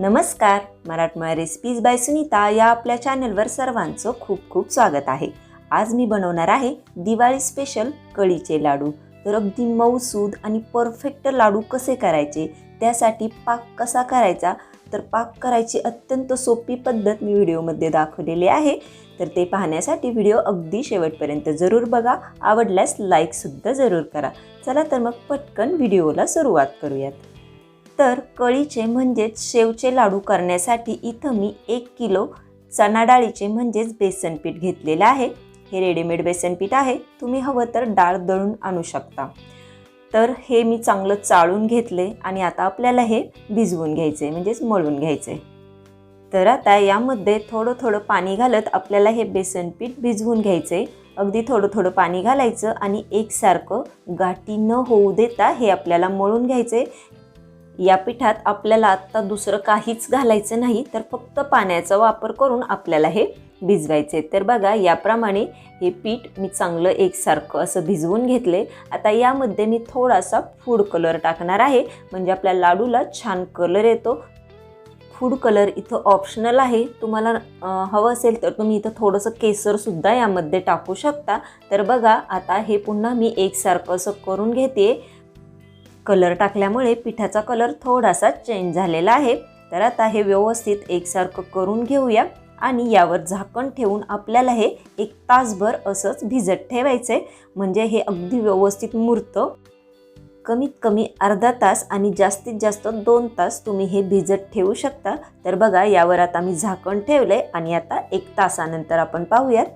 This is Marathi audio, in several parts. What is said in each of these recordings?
नमस्कार मराठमोळ्या रेसिपीज बाय सुनीता या आपल्या चॅनलवर सर्वांचं खूप खूप स्वागत आहे. आज मी बनवणार आहे दिवाळी स्पेशल कळीचे लाडू. तर अगदी मऊसूद आणि परफेक्ट लाडू कसे करायचे त्यासाठी पाक कसा करायचा तर पाक करायची अत्यंत सोपी पद्धत मी व्हिडिओमध्ये दाखवलेली आहे. तर ते पाहण्यासाठी व्हिडिओ अगदी शेवटपर्यंत जरूर बघा. आवडल्यास लाईकसुद्धा जरूर करा. चला तर मग पटकन व्हिडिओला सुरुवात करूयात. तर कळीचे म्हणजेच शेवचे लाडू करण्यासाठी इथं मी एक किलो चणा डाळीचे म्हणजेच बेसन पीठ घेतलेलं आहे. हे रेडीमेड बेसन पीठ आहे. तुम्ही हवं तर डाळ दळून आणू शकता. तर हे मी चांगलं चाळून घेतले आणि आता आपल्याला हे भिजवून घ्यायचे म्हणजेच मळून घ्यायचे. तर आता यामध्ये थोडं थोडं पाणी घालत आपल्याला हे बेसन पीठ भिजवून घ्यायचे. अगदी थोडं थोडं पाणी घालायचं आणि एकसारखं गाठी न होऊ देता हे आपल्याला मळून घ्यायचे. या पिठात आपल्याला आत्ता दुसरं काहीच घालायचं नाही तर फक्त पाण्याचा वापर करून आपल्याला हे भिजवायचे तर बघा याप्रमाणे हे पीठ मी चांगलं एकसारखं असं भिजवून घेतले आता यामध्ये मी थोडासा फूड कलर टाकणार आहे. म्हणजे आपल्या लाडूला छान कलर येतो. फूड कलर इथं ऑप्शनल आहे. तुम्हाला हवं असेल तर तुम्ही इथं थोडंसं केसरसुद्धा यामध्ये टाकू शकता. तर बघा आता हे पुन्हा मी एकसारखं असं करून घेते. कलर टाकल्यामुळे पिठाचा कलर थोडासा चेंज झालेला आहे. तर आता हे व्यवस्थित एकसारखं करून घेऊया आणि यावर झाकण ठेवून आपल्याला हे एक तासभर असंच भिजत ठेवायचं आहे म्हणजे हे अगदी व्यवस्थित मुरतं. कमीत कमी अर्धा तास आणि जास्तीत जास्त दोन तास तुम्ही हे भिजत ठेवू शकता. तर बघा यावर आता मी झाकण ठेवलं आहे आणि आता एक तासानंतर आपण पाहूयात.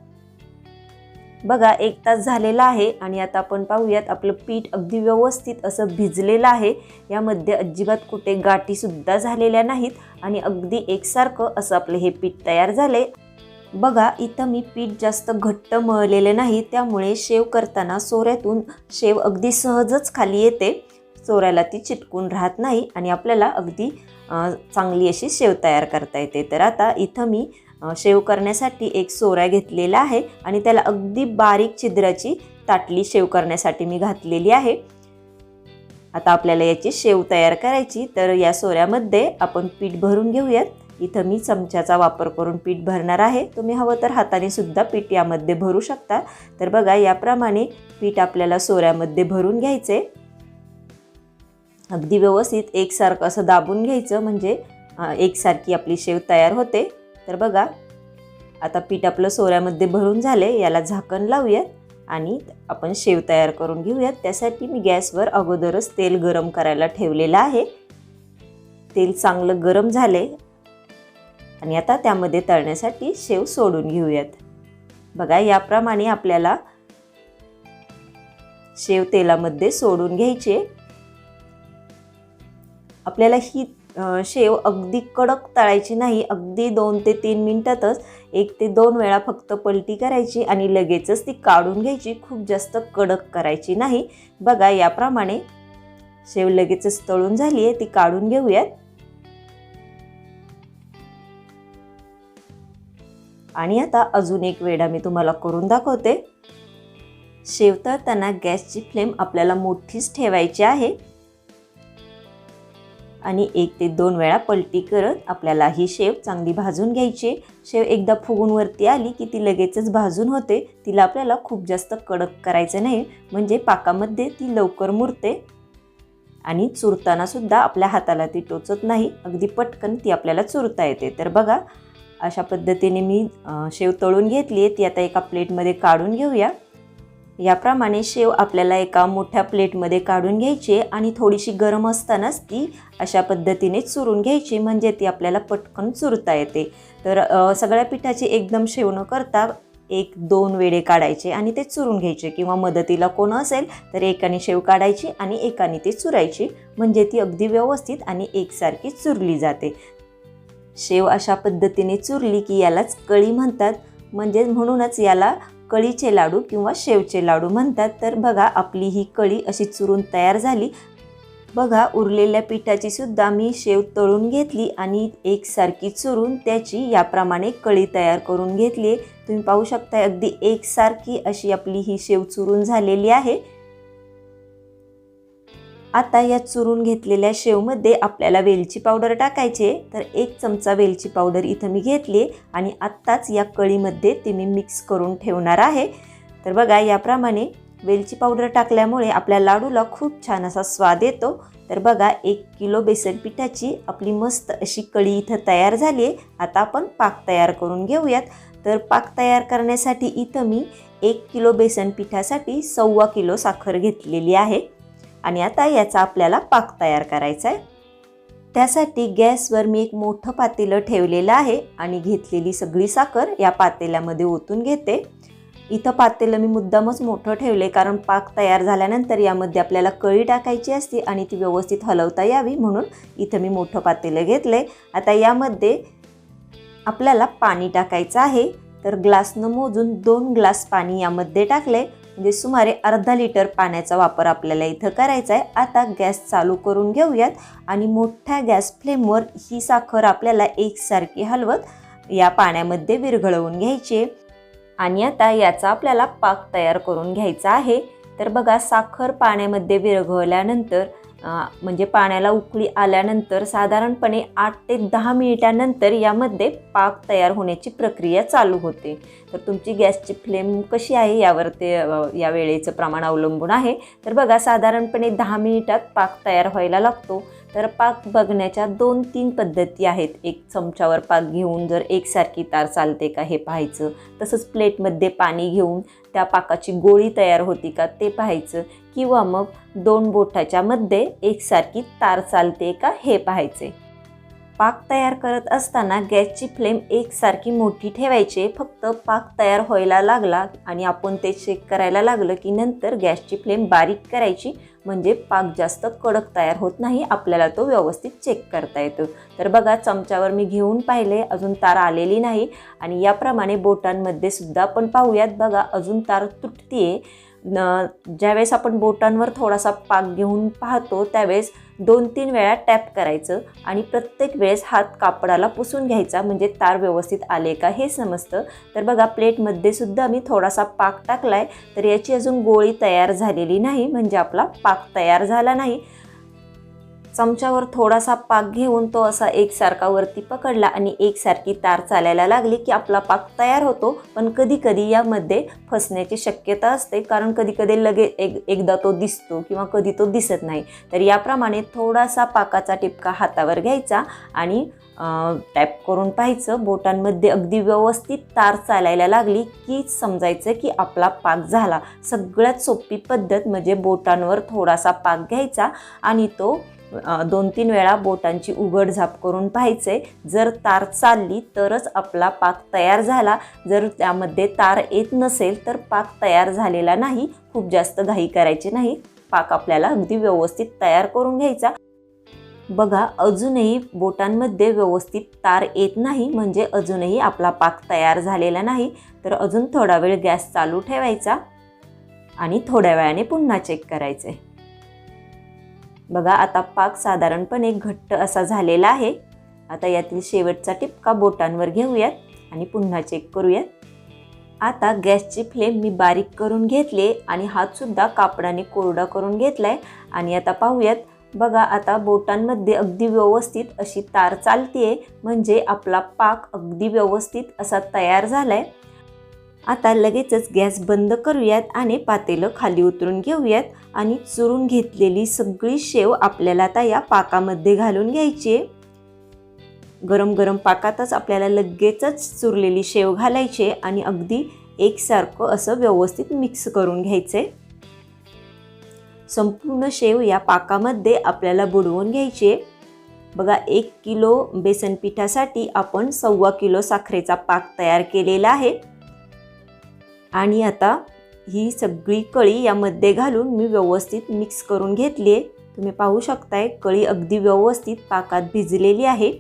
बघा एक तास झालेला आहे आणि आता आपण पाहूयात आपलं पीठ अगदी व्यवस्थित असं भिजलेलं आहे. यामध्ये अजिबात कुठे गाठीसुद्धा झालेल्या नाहीत आणि अगदी एकसारखं असं आपलं हे पीठ तयार झाले बघा इथं मी पीठ जास्त घट्ट मळलेले नाही त्यामुळे शेव करताना सोऱ्यातून शेव अगदी सहजच खाली येते. चोऱ्याला ती चिटकून राहत नाही आणि आपल्याला अगदी चांगली अशी शेव तयार करता येते. तर आता इथं मी शेव करण्यासाठी एक सोऱ्या घेतलेला आहे आणि त्याला अगदी बारीक छिद्राची ताटली शेव करण्यासाठी मी घातलेली आहे. आता आपल्याला याची शेव तयार करायची. तर या सोऱ्यामध्ये आपण पीठ भरून घेऊयात. इथं मी चमच्याचा वापर करून पीठ भरणार आहे. तुम्ही हवं तर हाताने सुद्धा पीठ यामध्ये भरू शकता. तर बघा याप्रमाणे पीठ आपल्याला सोऱ्यामध्ये भरून घ्यायचे अगदी व्यवस्थित एकसारखं असं दाबून घ्यायचं. म्हणजे एकसारखी आपली शेव तयार होते. तर बघा आता पीठ आपलं सोऱ्यामध्ये भरून झाले याला झाकण लावूयात आणि आपण शेव तयार करून घेऊयात. त्यासाठी मी गॅसवर अगोदरच तेल गरम करायला ठेवलेलं आहे. तेल चांगलं गरम झाले आणि आता त्यामध्ये तळण्यासाठी शेव सोडून घेऊयात. बघा याप्रमाणे आपल्याला शेव तेलामध्ये सोडून घ्यायचे. आपल्याला ही शेव अगदी कडक तळायची नाही अगदी दोन ते तीन मिनटातच एक ते दोन वेळा फक्त पलटी करायची आणि लगेचच ती काढून घ्यायची. खूप जास्त कडक करायची नाही. बघा याप्रमाणे शेव लगेचच तळून झाली आहे ती काढून घेऊयात. आणि आता अजून एक वेळा मी तुम्हाला करून दाखवते. शेव तळताना गॅसची फ्लेम आपल्याला मोठीच ठेवायची आहे. आणि एक ते दोन वेळा पलटी करत आपल्याला ही शेव चांगली भाजून घ्यायची. शेव एकदा फुगून वरती आली की ती लगेचच भाजून होते. तिला आपल्याला खूप जास्त कडक करायचं नाही म्हणजे पाकामध्ये ती लवकर मुरते. आणि चुरतानासुद्धा आपल्या हाताला ती टोचत नाही अगदी पटकन ती आपल्याला चुरता येते. तर बघा अशा पद्धतीने मी शेव तळून घेतली आहे. ती आता एका प्लेटमध्ये काढून घेऊया. याप्रमाणे शेव आपल्याला एका मोठ्या प्लेटमध्ये काढून घ्यायची आणि थोडीशी गरम असतानाच ती अशा पद्धतीने चुरून घ्यायची. म्हणजे ती आपल्याला पटकन चुरता येते. तर सगळ्या पिठाची एकदम शेव न करता एक दोन वेळे काढायचे आणि ते चुरून घ्यायचे. किंवा मदतीला कोण असेल तर एकाने शेव काढायची आणि एकाने ती चुरायची. म्हणजे ती अगदी व्यवस्थित आणि एकसारखी चुरली जाते. शेव अशा पद्धतीने चुरली की यालाच कळी म्हणतात. म्हणजे म्हणूनच याला कळीचे लाडू किंवा शेवचे लाडू म्हणतात तर बघा आपली ही कळी अशी चुरून तयार झाली. बघा उरलेल्या पिठाची सुद्धा मी शेव तळून घेतली आणि एकसारखी चुरून त्याची याप्रमाणे कळी तयार करून घेतली आहे. तुम्ही पाहू शकता अगदी एकसारखी अशी आपली ही शेव चुरून झालेली आहे. आता या चुरून घेतलेल्या शेवमध्ये आपल्याला वेलची पावडर टाकायचे तर एक चमचा वेलची पावडर इथं मी घेतली आणि आत्ताच या कळीमध्ये ती मी मिक्स करून ठेवणार आहे. तर बघा याप्रमाणे वेलची पावडर टाकल्यामुळे आपल्या लाडूला खूप छान असा स्वाद येतो. तर बघा एक किलो बेसन पिठाची आपली मस्त अशी कळी इथं तयार झाली आहे. आता आपण पाक तयार करून घेऊयात. तर पाक तयार करण्यासाठी इथं मी एक किलो बेसन पिठासाठी सव्वा किलो साखर घेतलेली आहे. आणि आता याचा आपल्याला पाक तयार करायचा आहे त्यासाठी गॅसवर मी एक मोठं पातेलं ठेवलेलं आहे आणि घेतलेली सगळी साखर या पातेल्यामध्ये ओतून घेते. इथं पातेलं मी मुद्दामच मोठं ठेवले कारण पाक तयार झाल्यानंतर यामध्ये आपल्याला कळी टाकायची असते आणि ती व्यवस्थित हलवता यावी म्हणून इथं मी मोठं पातेलं घेतले आता यामध्ये आपल्याला पाणी टाकायचं आहे. तर ग्लासनं मोजून दोन ग्लास पाणी यामध्ये टाकले म्हणजे सुमारे अर्धा लिटर पाण्याचा वापर आपल्याला इथं करायचा आहे. आता गॅस चालू करून घेऊयात. आणि मोठ्या गॅस फ्लेमवर ही साखर आपल्याला एकसारखी हलवत या पाण्यामध्ये विरघळवून घ्यायची आणि आता याचा आपल्याला पाक तयार करून घ्यायचा आहे. तर बघा साखर पाण्यामध्ये विरघळल्यानंतर म्हणजे पाण्याला उकळी आल्यानंतर साधारणपणे आठ ते दहा मिनिटानंतर यामध्ये पाक तयार होण्याची प्रक्रिया चालू होते. तर तुमची गॅसची फ्लेम कशी आहे यावर ते या वेळेचं प्रमाण अवलंबून आहे. तर बघा साधारणपणे दहा मिनिटात पाक तयार व्हायला लागतो. तर पाक बघण्याच्या दोन तीन पद्धती आहेत. एक चमच्यावर पाक घेऊन जर एकसारखी तार चालते का हे पाहायचं. तसंच प्लेटमध्ये पाणी घेऊन त्या पाकाची गोळी तयार होती का ते पाहायचं. किंवा मग दोन बोटाच्या मध्ये एकसारखी तार चालते का हे पाहायचे. पाक तयार करत असताना गॅसची फ्लेम एकसारखी मोठी ठेवायची फक्त पाक तयार व्हायला लागला आणि आपण ते चेक करायला लागलं की नंतर गॅसची फ्लेम बारीक करायची म्हणजे पाक जास्त कडक तयार होत नाही आपल्याला तो व्यवस्थित चेक करता येतो. तर बघा चमच्यावर मी घेऊन पाहिले अजून तार आलेली नाही आणि याप्रमाणे बोटांमध्ये सुद्धा आपण पाहूयात. बघा अजून तार तुटतीये. न ज्यावेळेस आपण बोटांवर थोडासा पाक घेऊन पाहतो त्यावेळेस दोन तीन वेळा टॅप करायचं आणि प्रत्येक वेळेस हात कापडाला पुसून घ्यायचा म्हणजे तार व्यवस्थित आले का हे समजतं. तर बघा प्लेटमध्ये सुद्धा मी थोडासा पाक टाकला आहे तर याची अजून गोळी तयार झालेली नाही म्हणजे आपला पाक तयार झाला नाही. चमच्यावर थोडासा पाक घेऊन तो असा एकसारखा वरती पकडला आणि एकसारखी तार चालायला लागली की आपला पाक तयार होतो. पण कधी कधी यामध्ये फसण्याची शक्यता असते. कारण कधी कधी लगे एक एकदा तो दिसतो किंवा कधी तो दिसत नाही. तर याप्रमाणे थोडासा पाकाचा टिपका हातावर घ्यायचा आणि टॅप करून पाहायचं. बोटांमध्ये अगदी व्यवस्थित तार चालायला लागली की समजायचं की आपला पाक झाला. सगळ्यात सोपी पद्धत म्हणजे बोटांवर थोडासा पाक घ्यायचा आणि तो दोन तीन वेळा बोटांची उघड झाप करून पाहायचे. जर तार चालली तरच आपला पाक तयार झाला. जर त्यामध्ये तार येत नसेल तर पाक तयार झालेला नाही. खूप जास्त घाई करायची नाही. पाक आपल्याला अगदी व्यवस्थित तयार करून घ्यायचा. बघा अजूनही बोटांमध्ये व्यवस्थित तार येत नाही. म्हणजे अजूनही आपला पाक तयार झालेला नाही. तर अजून थोडा वेळ गॅस चालू ठेवायचा आणि थोड्या वेळाने पुन्हा चेक करायचे. बघा आता पाक साधारणपणे घट्ट असा झालेला आहे. आता यातील शेवटचा टिपका बोटांवर घेऊयात आणि पुन्हा चेक करूयात. आता गॅसची फ्लेम मी बारीक करून घेतले आणि हातसुद्धा कापडाने कोरडा करून घेतलाय. आणि आता पाहूयात बघा आता बोटांमध्ये अगदी व्यवस्थित अशी तार चालतीये. म्हणजे आपला पाक अगदी व्यवस्थित असा तयार झाला आहे आता लगेचच गॅस बंद करूयात आणि पातेलं खाली उतरून घेऊयात आणि चुरून घेतलेली सगळी शेव आपल्याला आता या पाकामध्ये घालून घ्यायची गरम गरम पाकातच आपल्याला लगेचच चुरलेली शेव घालायची आणि अगदी एकसारखं असं व्यवस्थित मिक्स करून घ्यायचे संपूर्ण शेव या पाकामध्ये आपल्याला बुडवून घ्यायचे बघा एक किलो बेसन पिठासाठी आपण सव्वा किलो साखरेचा पाक तयार केलेला आहे. आणि आता ही सगळी कळी यामध्ये घालून मी व्यवस्थित मिक्स करून घेतली आहे. तुम्ही पाहू शकताय कळी अगदी व्यवस्थित पाकात भिजलेली आहे.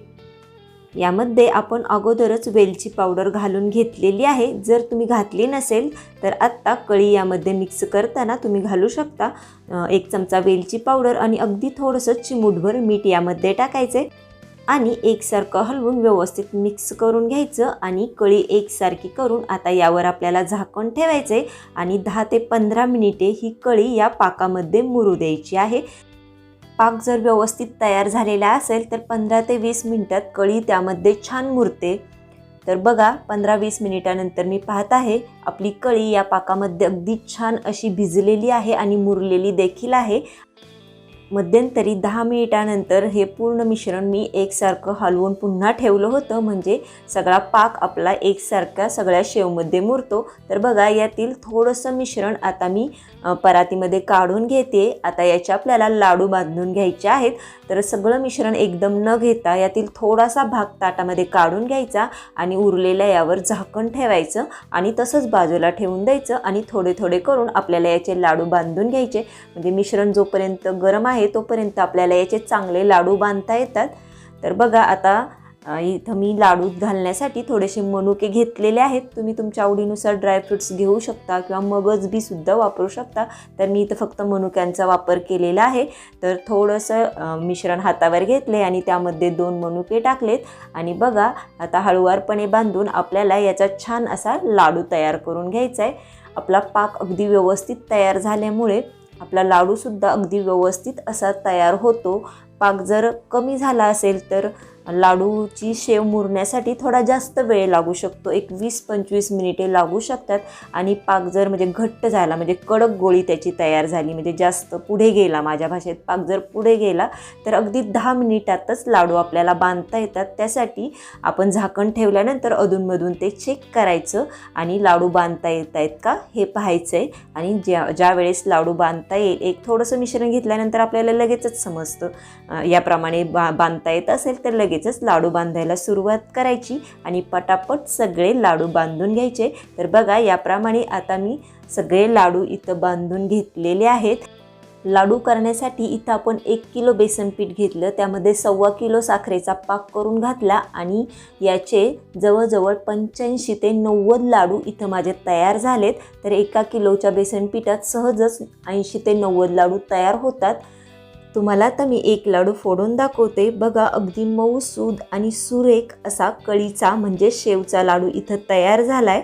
यामध्ये आपण अगोदरच वेलची पावडर घालून घेतलेली आहे. जर तुम्ही घातली नसेल तर आत्ता कळी यामध्ये मिक्स करताना तुम्ही घालू शकता. एक चमचा वेलची पावडर आणि अगदी थोडंसं चिमूटभर मीठ यामध्ये टाकायचे आणि एकसारखं हलवून व्यवस्थित मिक्स करून घ्यायचं आणि कळी एकसारखी करून आता यावर आपल्याला झाकण ठेवायचे आणि दहा ते पंधरा मिनिटे ही कळी या पाकामध्ये मुरू द्यायची आहे. पाक जर व्यवस्थित तयार झालेला असेल तर पंधरा ते वीस मिनिटात कळी त्यामध्ये छान मुरते. तर बघा पंधरा वीस मिनिटानंतर मी पाहत आहे आपली कळी या पाकामध्ये अगदी छान अशी भिजलेली आहे आणि मुरलेली देखील आहे. मध्यंतरी दहा मिनिटानंतर हे पूर्ण मिश्रण मी एकसारखं हलवून पुन्हा ठेवलं होतं. म्हणजे सगळा पाक आपला एकसारखा सगळ्या शेवमध्ये मुरतो. तर बघा यातील थोडंसं मिश्रण आता मी परातीमध्ये काढून घेते. आता याचे आपल्याला लाडू बांधून घ्यायचे आहेत. तर सगळं मिश्रण एकदम न घेता यातील थोडासा भाग ताटामध्ये काढून घ्यायचा आणि उरलेल्या यावर झाकण ठेवायचं आणि तसंच बाजूला ठेवून द्यायचं आणि थोडे थोडे करून आपल्याला याचे लाडू बांधून घ्यायचे. म्हणजे मिश्रण जोपर्यंत गरम आहे तोपर्यंत आपल्याला याचे चांगले लाडू बांधता येतात. तर बघा आता इथं मी लाडू घालण्यासाठी थोडेसे मनुके घेतलेले आहेत. तुम्ही तुमच्या आवडीनुसार ड्रायफ्रुट्स घेऊ शकता किंवा मगज बी सुद्धा वापरू शकता. तर मी इथं फक्त मनुक्यांचा वापर केलेला आहे. तर थोडंसं मिश्रण हातावर घेतले आणि त्यामध्ये दोन मनुके टाकलेत. आणि बघा आता हळुवारपणे बांधून आपल्याला याचा छान असा लाडू तयार करून घ्यायचा आहे आपला पाक अगदी व्यवस्थित तयार झाल्यामुळे आपला लाडूसुद्धा अगदी व्यवस्थित असा तयार होतो. पाक जर कमी झाला असेल तर लाडूची शेव मुरण्यासाठी थोडा जास्त वेळ लागू शकतो. एक वीस पंचवीस मिनिटे लागू शकतात. आणि पाक जर म्हणजे घट्ट झाला म्हणजे कडक गोळी त्याची तयार झाली म्हणजे जास्त पुढे गेला माझ्या भाषेत पाक जर पुढे गेला तर अगदी दहा मिनिटातच लाडू आपल्याला बांधता येतात. त्यासाठी आपण झाकण ठेवल्यानंतर अधूनमधून ते चेक करायचं आणि लाडू बांधता येत आहेत का हे पाहायचं आहे आणि ज्या ज्या वेळेस लाडू बांधता येईल एक थोडंसं मिश्रण घेतल्यानंतर आपल्याला लगेचच समजतं. याप्रमाणे बा बांधता येत असेल तर लगेचच लाडू बांधायला सुरुवात करायची आणि पटापट सगळे लाडू बांधून घ्यायचे. तर बघा याप्रमाणे आता मी सगळे लाडू इथं बांधून घेतलेले आहेत. लाडू करण्यासाठी इथं आपण एक किलो बेसन पीठ घेतलं. त्यामध्ये सव्वा किलो साखरेचा पाक करून घातला आणि याचे जवळजवळ पंच्याऐंशी ते नव्वद लाडू इथं माझे तयार झालेत. तर एका किलोच्या बेसन पिठात सहजच ऐंशी ते नव्वद लाडू तयार होतात. तुम्हाला तर मी एक लाडू फोडून दाखवते. बघा अगदी मऊ सूद आणि सुरेख असा कळीचा म्हणजे शेवचा लाडू इथं तयार झालाय.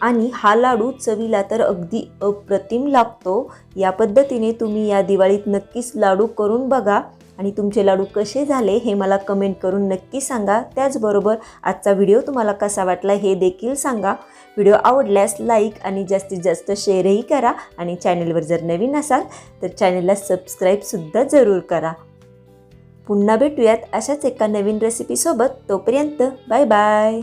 आणि हा लाडू चवीला तर अगदी अप्रतिम लागतो. या पद्धतीने तुम्ही या दिवाळीत नक्कीच लाडू करून बघा. आणि तुमचे लाडू कसे झाले हे मला कमेंट करून नक्की सांगा. त्याचबरोबर आजचा व्हिडिओ तुम्हाला कसा वाटला हे देखील सांगा. व्हिडिओ आवडल्यास लाईक आणि जास्तीत जास्त शेअरही करा आणि चॅनलवर जर नवीन असाल तर चॅनलला सबस्क्राईबसुद्धा जरूर करा. पुन्हा भेटूयात अशाच एका नवीन रेसिपीसोबत तोपर्यंत बाय बाय